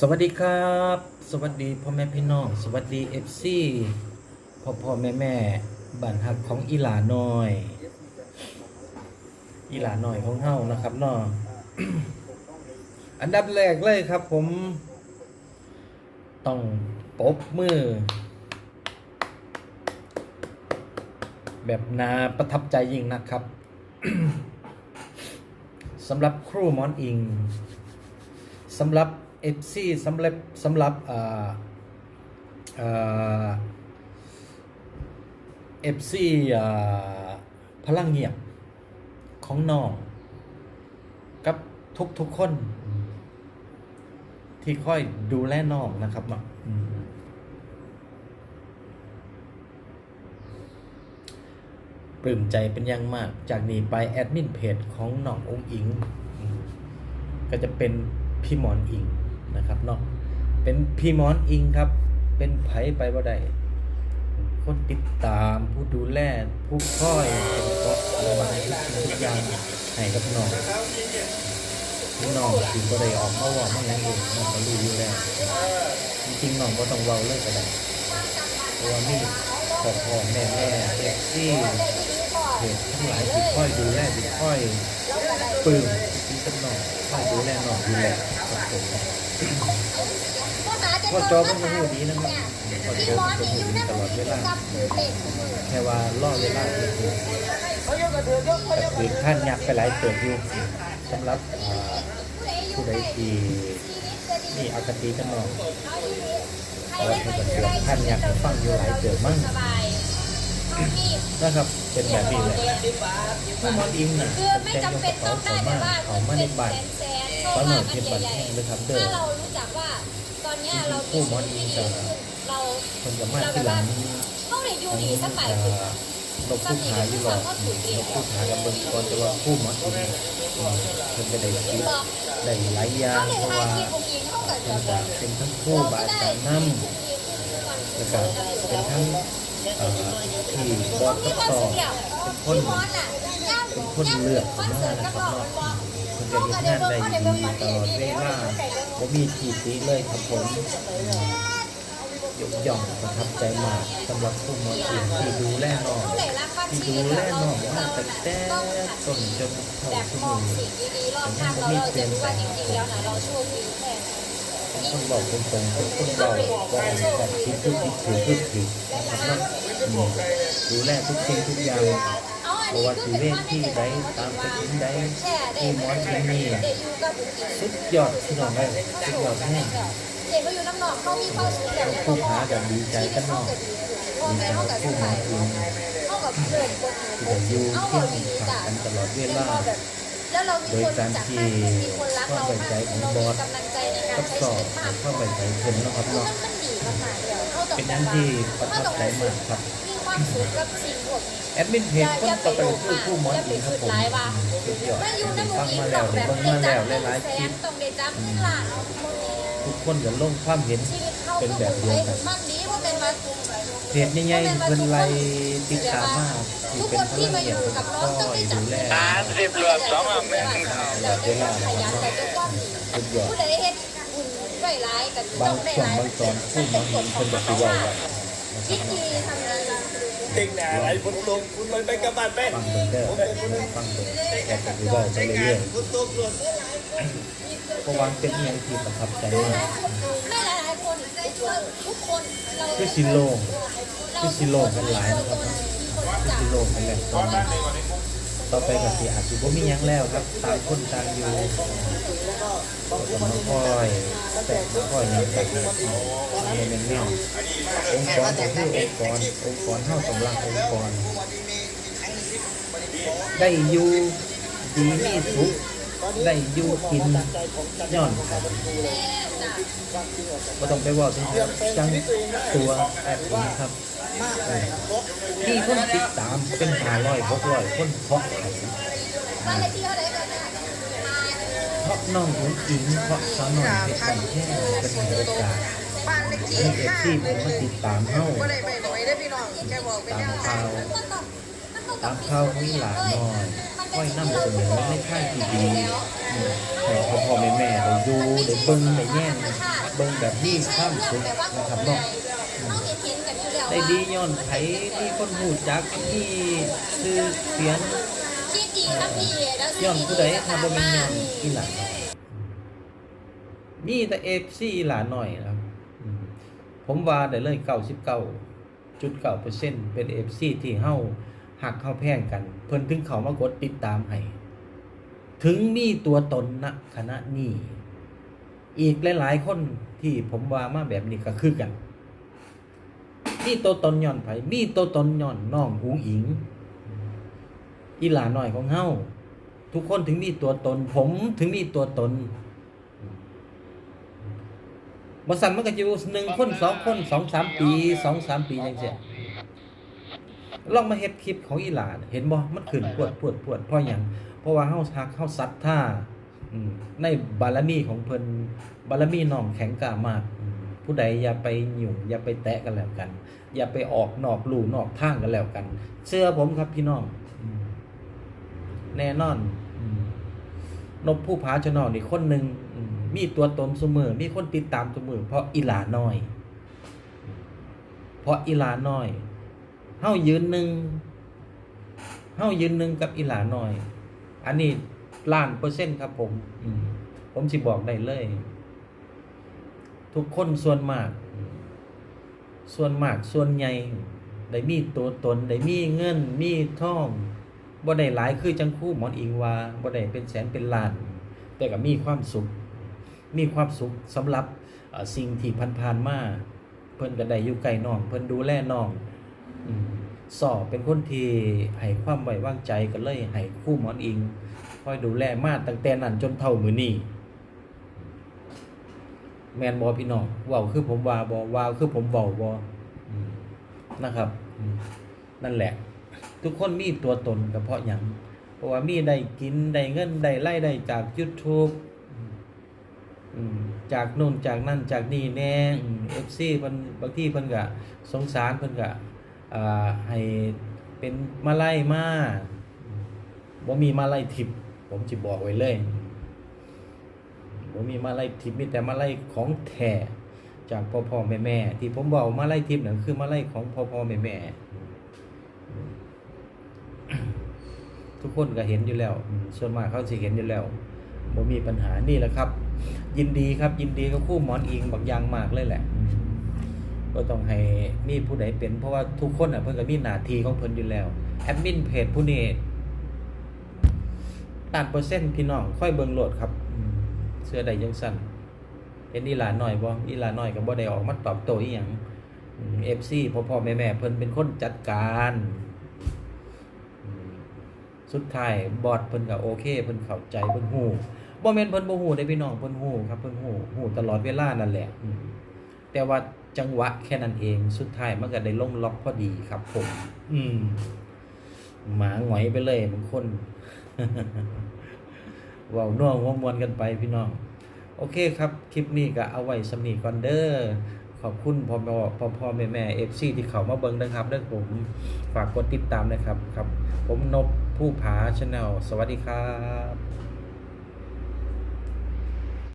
สวัสดีครับ สวัสดีพ่อแม่พี่น้อง สวัสดีเอฟซีพ่อพ่อแม่แม่บ้านฮักของอีหลาน้อย อีหลาน้อยของเฮานะครับเนาะอันดับแรกเลยครับ ผม ต้องปบมือ แบบนาประทับใจยิ่งนะครับสำหรับครูมอนอิงสำหรับ FC สำหรับสำหรับอ่าอ่า FC อ่าพลังเงียบของน้องกับทุกทุกคน ที่ค่อยดูแลน้องนะครับเนาะปลื้มใจเป็นอย่างมาก จากนี้ไปแอดมินเพจของน้ององอิง ก็จะเป็นพี่หมอนอิง นะครับเนาะเป็นพี่มอนอิงครับ เป็นไผไปบ่ได้คนติดตามผู้ดูแลผู้คอยเป็นเกาะระบายทุกทุกอย่างให้กับน้องพี่น้องถึงบ่ได้ออกมาว่าไมาหยังเองน้องก็รู้อยู่แล้วจริงๆน้องก็ต้องเว้าเลยก็ได้เพราะว่ามีพ่อพ่อแม่แม่เอฟซี่ เพจทั้งหลายที่คอยดูแลที่คอยปลื้มที่กับน้องค่อยดูแลนองอยู่แล้วครับผมพ่อจอมันก็พูดดีนะครับพ่อจอมันก็พูดดีตลอดเวลาแค่ว่าล่อเวลาคือคือคือขั้นยักไปหลายเติบอยู่สำหรับผู้ใดที่นี่อคติกันนองเพราะว่าเพิ่นก็เสือขั้นยักให้ฟังอยู่หลายเติบมั่ง นะครับ เป็นแบบนี้แหละผู้หมอดิงน่ะคือไม่แต่งจำกเป็นระต้เป๋าองได้เขาแต่มาว่าเขามาในบ้านแสนๆเพราะหน่อยเก็บบัตรแห้งเลยครับเด้อถ้าเรารู้จักว่าตอนเนี้ยเรามีชีวิตที่ดีขึ้นเราคนกับมาที่หลังเขาได้อยู่ดีสบายเอ่ขึ้นอเราพูดหาอยู่หรอกเราพูดหากับเบิ่งก่อนแต่ว่าผู้หมอดิงอืมเพิ่นก็ได้คิดได้หลายอย่างเขาได้เพราะทายว่าทีมองค์ยิงเข้ากับเพิ่นก็เป็นทั้งครูบาอาจารย์นำแล้วก็เป็นทั้งเอ่อ ที่บอสกับต่อเป็นคนเป็นคนเลือกผมมานะครับเนาะคนจะเห็นงานได้ดีตลอดเวลาผมมีทีตีเลยครับผมยกย่องประทับใจมากสำหรับผู้มอทีที่ดูแลน้องที่ดูแลน้องมาตั้งแต่ต้นจนเท่าแบบทุกมองมือสิ่งดีรอบข้างเราเราจะรู้ว่าจริงๆแล้วนะเราชคดีแค่ไหน เป็นคนบอกตรงๆเป็นคนบอกบอกแบบคิดทุกคิดถือทุกถือนะครับดูแลทุกสิ่งทุกอย่างเพราะว่าทีเวทที่ใดตามไปถึงใดที่มอนที่นี่สุดยอดที่น้องได้สุดยอดแน่เขาคู่หาแบบผู้หากับดีใจกันนองพ่อดีใจกับบผู้หาอยนเองเขากับเพื่อนที่อยู่ที่ยงข้างกันตลอดเวลา แล้วเรามีคนจากมากมีคนรักเรามากเรามีกำลังใจในการกับใช้สอชีบวิตมากเข้าไปใจเพิ่นนะครับคือเนาะมันมันดีมากๆเลยเขาต้องเป็นอันที่ประทับใจมากครับมีความสุขกับสิ่งพวกนี้แอดมินเพจคนต่อไปคือผู้หมอนเองครับผมสุดยอดมันอยู่ในหมู่ฟังอีกมาแบแล้วบได้แบบเบิ่งได้มาจัแล้วบหลายๆแสคลินปต้องได้จับเงินล้านเอาพวกนี้ทุกคนก็ลงความเห็นชีวิต เขาเป็นแบบเดียวกันมันดีว่าเป็นว่าเพจใหญ่ๆเพิ่นไล่ติดตามมากที่ทุกเป็คนนพที่ลังมาอเงียบยู่เพิ่นกับก็น้องคต้องอยได้จัดูบแลสามสิบเหลือสองอะแม่งเราจะขยันแต่ก็ความดีสุดยอดผู้ใดเฮ็ดบุญด้วยร้ายกันบาต้งองได้ช่วงร้ายบางตอนผู้หมอนเพิ่นก็สิเว้าไว้นะคคิรัดบดีทำดีเด็กแหน่ไรฝนตกคุณไปกลับบ้านไปฟังเบิ่งเด้อฟังเบิ่งแกก็สิเว้าไปเรื่อยฝนตกหล่นๆเพราะว่าเป็นอหยังที่ประทับใจมาก ไม่หลายๆคนทุกคนเราคือสิโล่งคือสิโล่งกันหลายนะครับคือสิโล่งกันแล้วตอนนี้ต่อไปก็สิอาจสิบ่มียังแล้วครับต่างคนต่างอยู่ก็มาค่อยแต่มาค่อยหยังกันเนี่ยแม่นแม่นองค์กรก็คือองค์กรองค์กรเฮาต้องรักองค์กรได้อยู่ดีมีสุข ได้อยู่กินย้อนกันก็ต้องไปว่าถึงจังตัวแอปนี้ครับเออมีคนติดตามเป็นห้าร้อยหกร้อยคนเพราะเขาเพราะน้องผมอิงเพราะสาวน้อยเพชรบันแค่เป็นให้โอกาสบ้านเลขที่ให้เอฟซีผมมาติดตามเฮาก็ได้ไปหน่อยได้อพี่น้องแกบอกเป็นตามข่าวตามข่าวของหลานน้อย ค่อยนำเสนอไม่ค่อยดีดีแต่พ่อแม่แม่ได้ดูเด้เบิ้งได้แย่งเบิ้งแบบนี้ข้ามสุดนะครับเนาะได้ดีย้อนไผที่คนหูจักที่ซื้อเสียงย้อนผู้ใดทำบ่แม่นย้อนอีหลานนี่แต่เอฟซีหลานหน่อยครับผมว่าได้เลยเก้าสิบเก้าจุดเก้าเปอร์เซ็นต์เป็นเอฟซีที่เฮ้า หักเฮาแพ่งกัน เพิ่นถึงเขามากดติดตามให้ถึงมีตัวตนณคณะนี้อีกหลายๆคนที่ผมว่ามาแบบนี้ก็คือกัน มีตัวตนย่อนไผมีตัวตนย่อนน้องหุงอิง อีหลาหน่อยของเฮาทุกคนถึงมีตัวตน ผมถึงมีตัวตนบสันมันก็จะอยู่หนึ่งคนสองคนสองสามปีสองสามปียังเสีย ลองมาเฮ็ดคลิปของอีหลาเห็นบ่มันขึ้นปวดปวดปวดเพราะหยังเพราะว่าเฮาฮักเฮาซัดท่าอืมในบารมีของเพิ่นบารมีน้องแข็งกล้ามากอืมผู้ใดอย่าไปยุ่งอย่าไปแตะกันแล้วกัน อย่าไปออกนอกลู่นอกทางกันแล้วกันเชื่อผมครับพี่น้องอืมแน่นอนอืมนบผู้ผาชนอนี่คนหนึ่งอืมมีตัวตนเสมอมีคนติดตามเสมอเพราะอีหลาน้อย เพราะอีหลาน้อย เฮายืนหนึ่งเฮายืนหนึ่งกับอีหลาน้อย อันนี้ล้านเปอร์เซ็นต์ครับ ผมอืผมสิบอกได้เลย ทุกคนส่วนมาก ส่วนมากส่วนใหญ่ได้มีตัวตนได้มีเงิน มีทองบ่ได้หลายคือจังคู่หมอนอิงว่าบ่ได้เป็นแสนเป็นล้าน แต่ก็มีความสุข มีความสุขสำหรับสิ่งที่ผ่านๆมาเพิ่นก็ได้อยู่ใกล้น้อง เพิ่นดูแลน้อง สอบเป็นคนที่ให้ความไว้วางใจกันเลยให้คู่หมอนอิงคอยดูแลมาตั้งแต่นั้นจนเท่ามือนี้แมนบอพี่น้องว้าคือผมว่าบอว่าคือผมเว้าบอนะครับนั่นแหละ ทุกคนมีตัวตนก็เพราะหยังเพราะว่ามีได้กินได้เงินได้ไล่ได้จาก YouTube อืมอืมจากโน่นจากนั่นจากนี่แน่เอฟซีเพิ่นบางที่เพิ่นก็สงสารเพิ่นก็อ่า ให้เป็นมาไล่มาอืมบ่มีมาไล่ทิพผมสิบอกไว้เลยผมมีมาไล่ทิพมีแต่มาไล่ของแท้จากพ่อพ่อแม่แม่ที่ผมบอกมาไล่ทิพนั่นคือมาไล่ของพ่อพ่อแม่แม่ทุกคนก็เห็นอยู่แล้วส่วนมากเขาสิเห็นอยู่แล้วบ่มีปัญหานี่แหละครับ ยินดีครับยินดีกับคู่หมอนอิงบางอย่างมากเลยแหละ ก็ต้องให้มีผู้ใดเป็น เพราะว่าทุกคนอะเพิ่นก็มีหน้าที่ของเพิ่นอยู่แล้วแอดมินเพจผู้นี้ตัดเปอร์เซ็นต์พี่น้องค่อยเบิ่งโหลดครับเสื้อใดยังสั่นเห็นอีหลานหน่อยบ่อีหลานหน่อยก็บ่ได้ออกมาตอบโต้อีหยังเอฟซีพ่อพ่อแม่แม่เพิ่นเป็นคนจัดการ สุดท้ายบอดเพิ่นก็โอเคเพิ่นเข้าใจเพิ่นฮู้บ่แม่นเพิ่นบ่ฮู้ได้พี่น้องเพิ่นฮู้ครับเพิ่นฮู้ฮู้ตลอดเวลานั่นแหละแต่ว่า จังหวะแค่นั้นเองสุดท้ายมันก็ได้ลงล็อกพอดีครับ ผม อืม หมาหงอยไปเลยบางคนเว้าน่วหัวมวนกันไปพี่น้อง โอเคครับ คลิปนี้ก็เอาไว้สำนีก่อนเด้อขอบคุณพ่อแม่พ่อพ่อแม่แม่เอฟซีที่เขามาเบิ่งนะครับเด้อผมฝากกดติดตามนะครับครับ ผมนบผู้ผาชาแนลสวัสดีครับ